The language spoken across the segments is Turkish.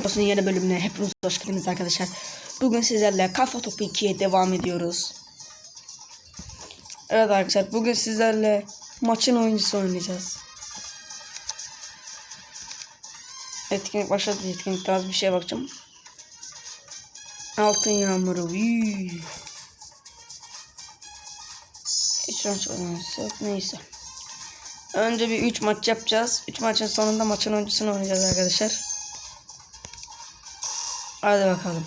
Videosunun yeni bölümüne hepiniz hoş geldiniz arkadaşlar. Bugün sizlerle Kafa Topu 2'ye devam ediyoruz. Evet arkadaşlar bugün sizlerle maçın oyuncusu oynayacağız. Etkinlik başladı. Etkinlikte az bir şeye bakacağım. Altın yağmuru. Üy. Hiç oynamıyorsak neyse. Önce bir 3 maç yapacağız. 3 maçın sonunda maçın oyuncusunu oynayacağız arkadaşlar. Hadi bakalım.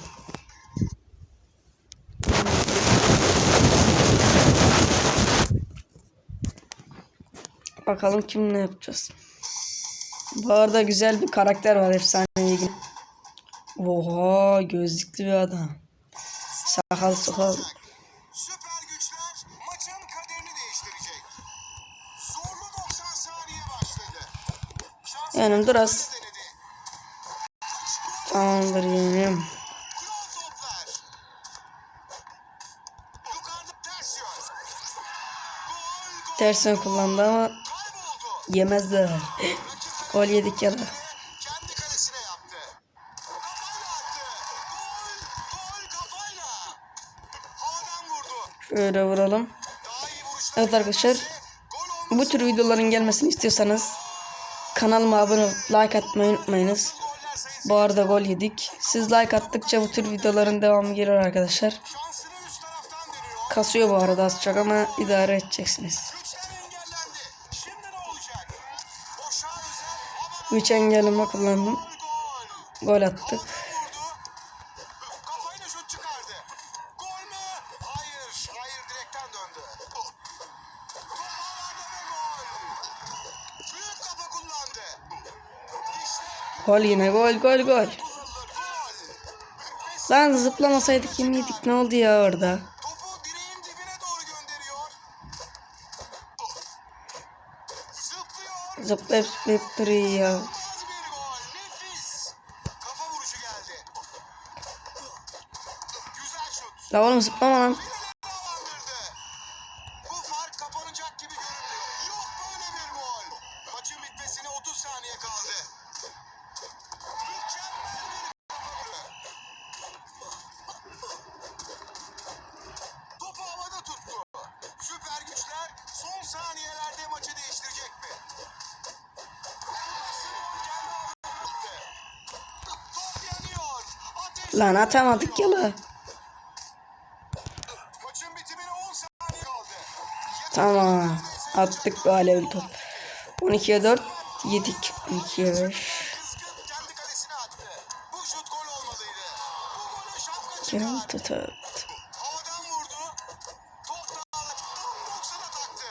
Bakalım kimle yapacağız. Bu arada güzel bir karakter var efsane ilgili. Oha gözlüklü bir adam. Sakal sakal. Süper güçler maçın kaderini değiştirecek. Zorlu 90 saniye başladı. Şans Yani biraz denedi. Tamamdır yeğenim. Kral toplar. Yukarıda ters yön. Gol gol Tersine kullandı ama yemezler. Gol yedik ya da. Şöyle vuralım. Evet arkadaşlar. Bu tür videoların gelmesini istiyorsanız kanalıma abone olup like atmayı unutmayınız. Bu arada gol yedik. Siz like attıkça bu tür videoların devamı gelir arkadaşlar. Kasıyor bu arada az çok ama idare edeceksiniz. Güç engelleme kullandım. Gol attık. Gol yine gol gol gol. Lan zıplamasaydık yemeyedik ne oldu ya orada? Zıplayıp zıplayıp duruyor ya. La oğlum zıplama lan. Lan atamadık ya la. Maçın bitimine 10 saniye kaldı. Tamam. Attık bir alevli top. 12'ye 4 yedik. 12'ye 5. Kızgın kendi kalesine attı. Bu şut gol olmalıydı. Bu golü şapka çıkar. Gel tut at. Havadan vurdu. Top da tam 90'a taktı.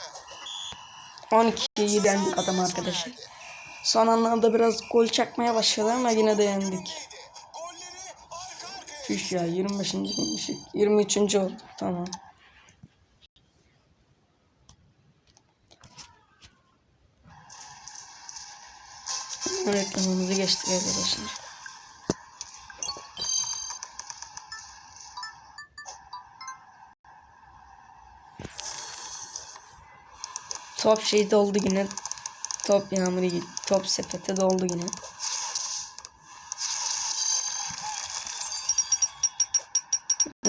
12'ye 7 yendik adam arkadaşlar. Son anlarda biraz gol çakmaya başladı ama yine de yendik. Şuş ya 25. yenmişik. 23. oldu. Tamam. Reklamımızı geçtik arkadaşlar. Top şey doldu yine. Top yağmuru. Top sepete doldu yine.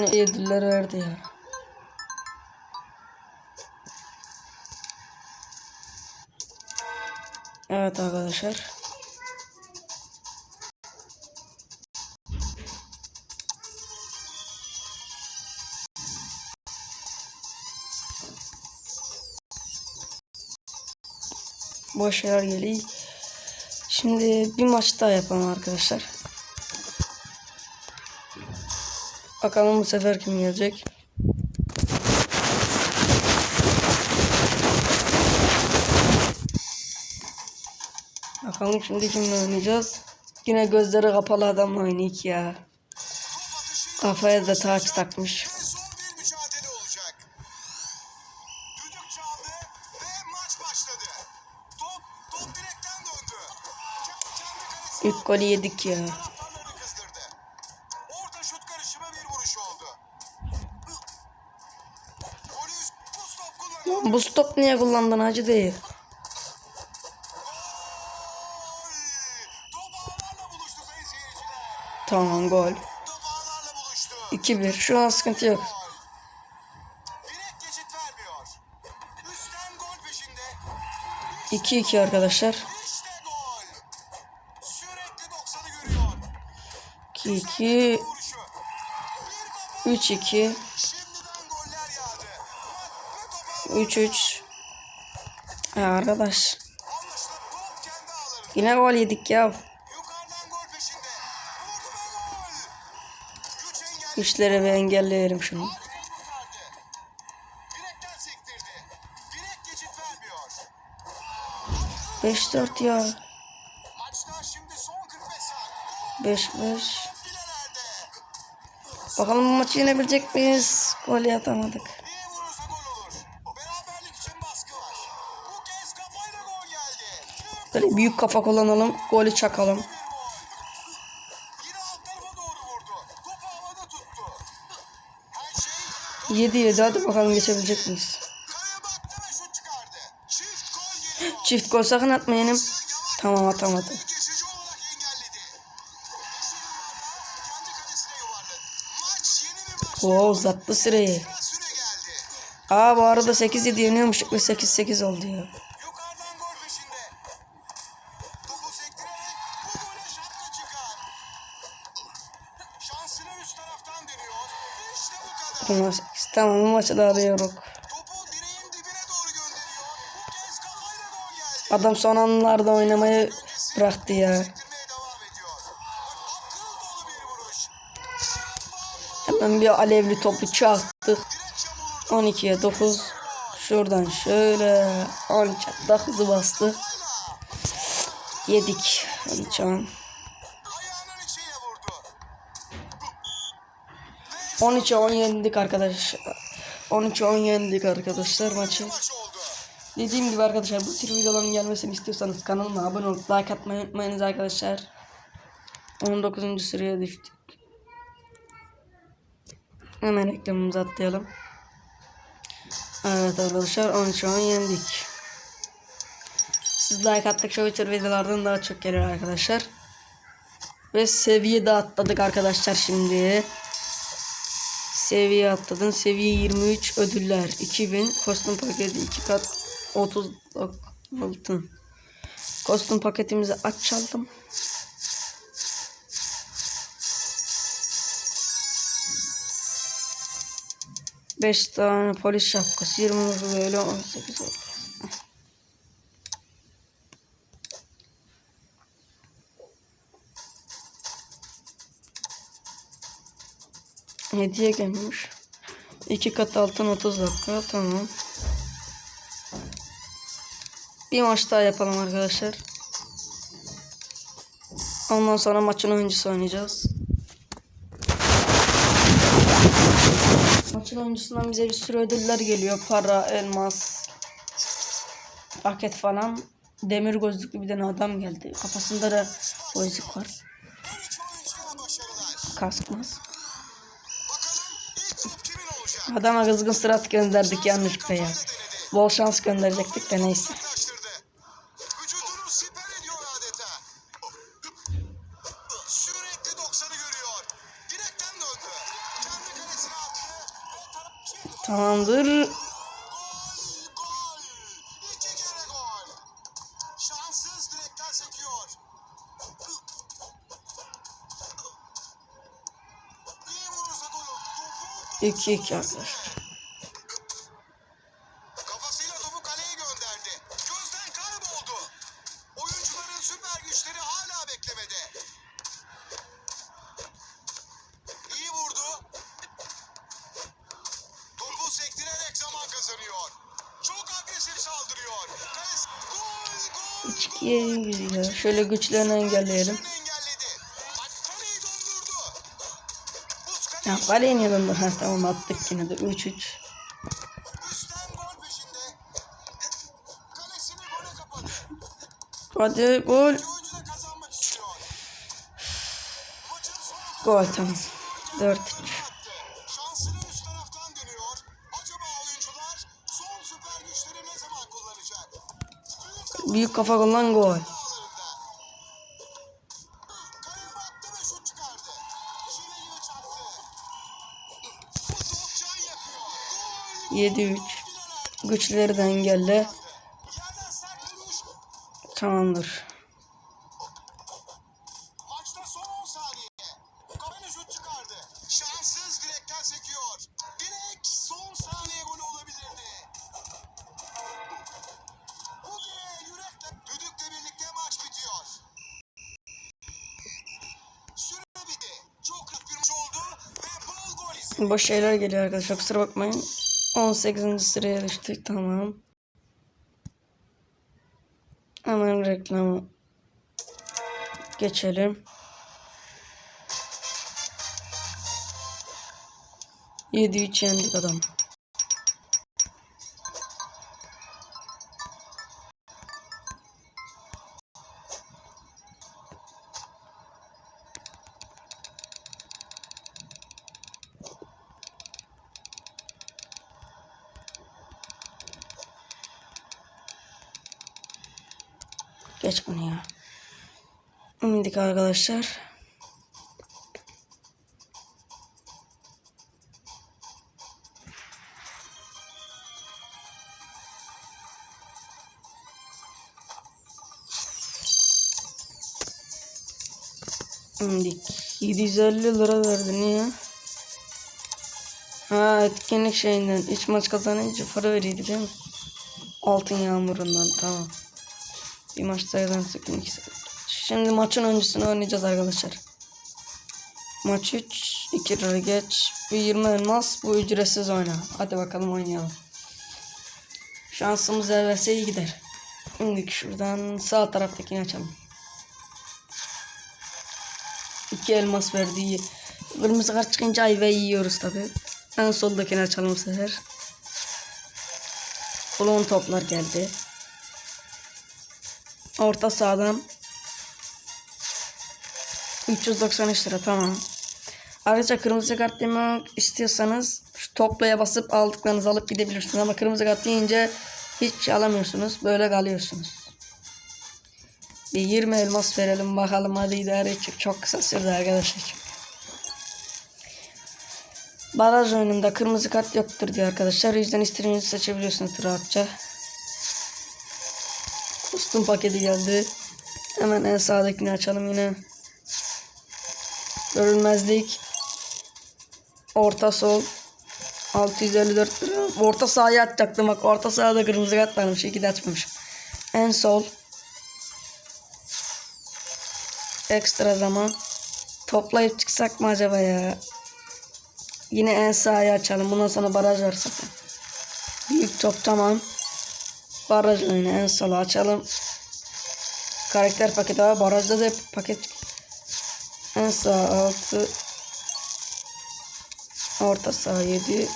Ne ödüller verdi ya. Evet arkadaşlar. Boş yer geliyor. Şimdi bir maç daha yapalım arkadaşlar. Bakalım bu sefer kim gelecek. Bakalım şimdi kimle oynayacağız. Yine gözleri kapalı adam oynayık ya. Kafaya da taç takmış. ve son bir mücadele bu stop niye kullandın hacı değil. Tamam gol. Top ağlarla buluştu. 2-1. Şu an sıkıntı yok. Peşinde. 2-2 arkadaşlar. İşte gol. Sürekli 90'ı 3-3. Ya arkadaş. Yine gol yedik ya. Yukarıdan gol peşinde. Vurdu ve gol. Güç engelli. Güçleri bir engelleyelim şunu. Vermiyor. 5-4 ya. Maçta şimdi son 45 saat. 5-5. Filelerde. Bakalım bu maçı yenebilecek miyiz? Gol atamadık. Böyle büyük kafa kullanalım. Golü çakalım. Şey 7-7 hadi bakalım geçebilecek miyiz? Çift gol sakın atmayalım. Tamam atamadı. Geçici olarak engelledi. Yeşil yıllarda kendi kalesine yuvarladı. Maç yeni bir maç. Oo uzattı süreyi. Aa bu arada 8-7 yeniyormuşuk ve 8-8 oldu ya. Bu kez kafayla gol geldi. Adam son anlarda oynamayı bıraktı ya. Hemen bir alevli topu çaktık. Direk çamururdu. 12'ye 9. Şuradan şöyle 10 çatta hızı bastı. Yedik. Hadi şu 13'e 10 yendik arkadaşlar. 13'e 10 yendik arkadaşlar maçı. Dediğim gibi arkadaşlar bu tür videoların gelmesini istiyorsanız kanalıma abone olup like atmayı unutmayınız arkadaşlar. 19. sıraya düştük. Hemen reklamımızı atlayalım. Evet arkadaşlar 13 10 yendik. Siz like attıkça bu tür videolardan daha çok gelir arkadaşlar. Ve seviye de atladık arkadaşlar şimdi. Seviye atladın. Seviye 23 ödüller 2000. Kostüm paketi 2 kat 30 altın. Kostüm paketimizi açalım. Beş tane polis şapkası 20 böyle 18 oldu. Hediye gelmiş. İki kat altın 30 dakika. Tamam. Bir maç daha yapalım arkadaşlar. Ondan sonra maçın oyuncusu oynayacağız. Maçın oyuncusundan bize bir sürü ödüller geliyor. Para, elmas, paket falan. Demir gözlüklü bir tane adam geldi. Kafasında da gözlük var. Kaskmaz. Bakalım ilk top kimin olacak? Adama kızgın sırat gönderdik yanlışlıkla ya. Bol şans gönderecektik de neyse. Taştırdı. 2 2 arkadaşlar. Kafasıyla topu kaleye gönderdi. Gözden kayboldu. Oyuncuların süper güçleri hala beklemede. İyi vurdu. Topu sektirerek zaman kazanıyor. Çok agresif saldırıyor. Kalesi... Gol, gol, gol. Şöyle güçlerini engelleyelim. Ya niye döndü? Ha tamam attık yine de 3-3. üstten gol peşinde. Kalesini gole kapadı. Hadi gol. Gol tamam. 4-3. Şansını üst taraftan dönüyor. Acaba oyuncular son süper güçleri ne zaman kullanacak? Büyük Büyük kafa kullan gol. 7-3. Güçleri de engelle. Tamamdır. Boş şeyler geliyor arkadaşlar kusura bakmayın. 18. sıraya düştük tamam. Hemen reklamı geçelim. Yedi üç yendik adam. Geç bunu ya. İndik arkadaşlar. İndik. 750 lira verdi niye? Ha etkinlik şeyinden. İç maç kazanınca para veriyordu değil mi? Altın yağmurundan tamam. Bir maç sayıdan ikisi. Şimdi maçın öncesini oynayacağız arkadaşlar. Maç 3, 2 lira geç. Bu 20 elmas, bu ücretsiz oyna. Hadi bakalım oynayalım. Şansımız evvelse iyi gider. Şimdi şuradan sağ taraftakini açalım. 2 elmas verdi iyi. Kırmızı kart çıkınca ayva yiyoruz tabi. En soldakini açalım bu sefer. Klon toplar geldi. Orta sahadan 393 lira tamam. Ayrıca kırmızı kart yemek istiyorsanız şu toplaya basıp aldıklarınızı alıp gidebilirsiniz ama kırmızı kart yiyince hiç alamıyorsunuz. Böyle kalıyorsunuz. Bir 20 elmas verelim bakalım hadi idare edecek. Çok kısa sürdü arkadaşlar. Baraj oyununda kırmızı kart yoktur diyor arkadaşlar. O yüzden istediğinizi seçebiliyorsunuz rahatça. Kostüm paketi geldi. Hemen en sağdakini açalım yine. Görülmezlik. Orta sol. 654 lira. Orta sahaya atacaktım bak. Orta sahada kırmızı kart varmış. İki de açmamışım. En sol. Ekstra zaman. Toplayıp çıksak mı acaba ya? Yine en sahaya açalım. Bundan sonra baraj var zaten. Büyük top tamam. Baraj oyunu en sola açalım. Karakter paketi var. Barajda da paket. En sağ 6. Orta sağ 7.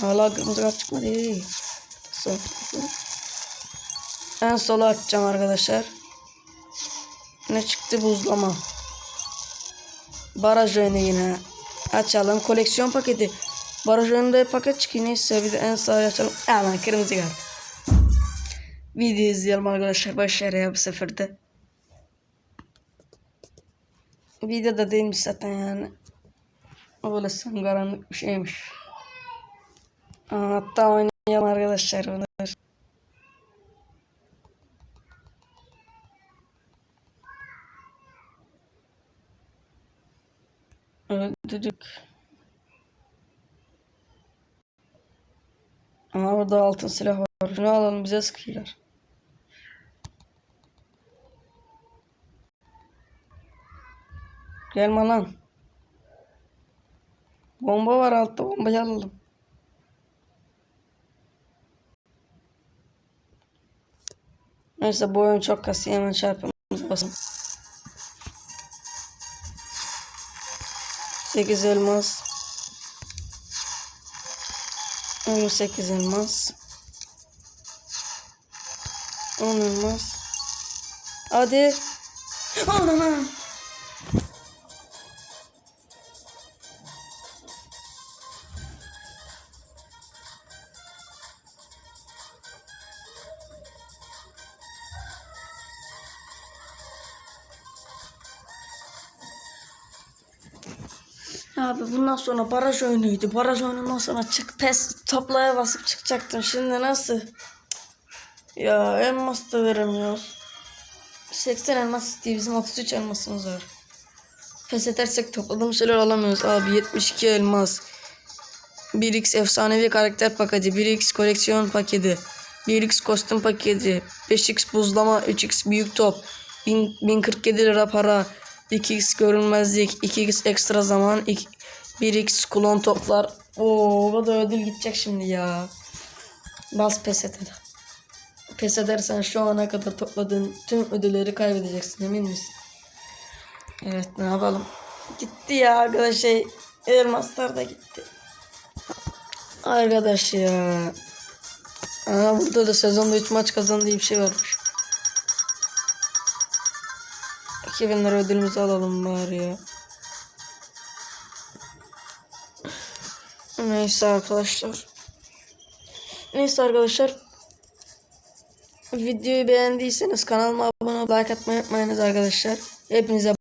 Hala kırmızı kart çıkmadı. En sola açacağım arkadaşlar. Ne çıktı buzlama. Baraj oyunu yine. Açalım. Koleksiyon paketi. Baraj hep paket çıkıyor. Neyse bir de en sağa açalım. Hemen kırmızı kart. Video izleyelim arkadaşlar. Başarıya bu sefer de. Video da değilmiş zaten yani. Olasın karanlık bir şeymiş. Hatta oynayalım arkadaşlar. bunu. Öldürdük. Ama burada altın silah var. Şunu alalım bize sıkıyorlar. Gelme lan. Bomba var altta bombayı alalım. Neyse bu oyun çok kasıyor hemen çarpımız basın. 8 elmas. 18 elmas. 10 elmas. Hadi. Anam. Bundan sonra baraj oyunuydu. Baraj oyunundan sonra çık pes toplaya basıp çıkacaktım. Şimdi nasıl? Ya elmas da veremiyoruz. 80 elmas değil bizim 33 elmasımız var. Pes edersek topladığımız şeyler alamıyoruz abi 72 elmas. 1x efsanevi karakter paketi, 1x koleksiyon paketi, 1x kostüm paketi, 5x buzlama, 3x büyük top, 1000 1047 lira para, 2x görünmezlik, 2x ekstra zaman, 2 1x kulon toplar. Oo, bu da ödül gidecek şimdi ya. Bas pes et hadi. Pes edersen şu ana kadar topladığın tüm ödülleri kaybedeceksin emin misin? Evet ne yapalım. Gitti ya arkadaş şey. Elmaslar da gitti. Arkadaş ya. Aha burada da sezonda 3 maç kazandığı bir şey varmış. 2000 lira ödülümüzü alalım bari ya. Neyse arkadaşlar. Neyse arkadaşlar. Videoyu beğendiyseniz kanalıma abone olup like atmayı unutmayınız arkadaşlar. Hepinize.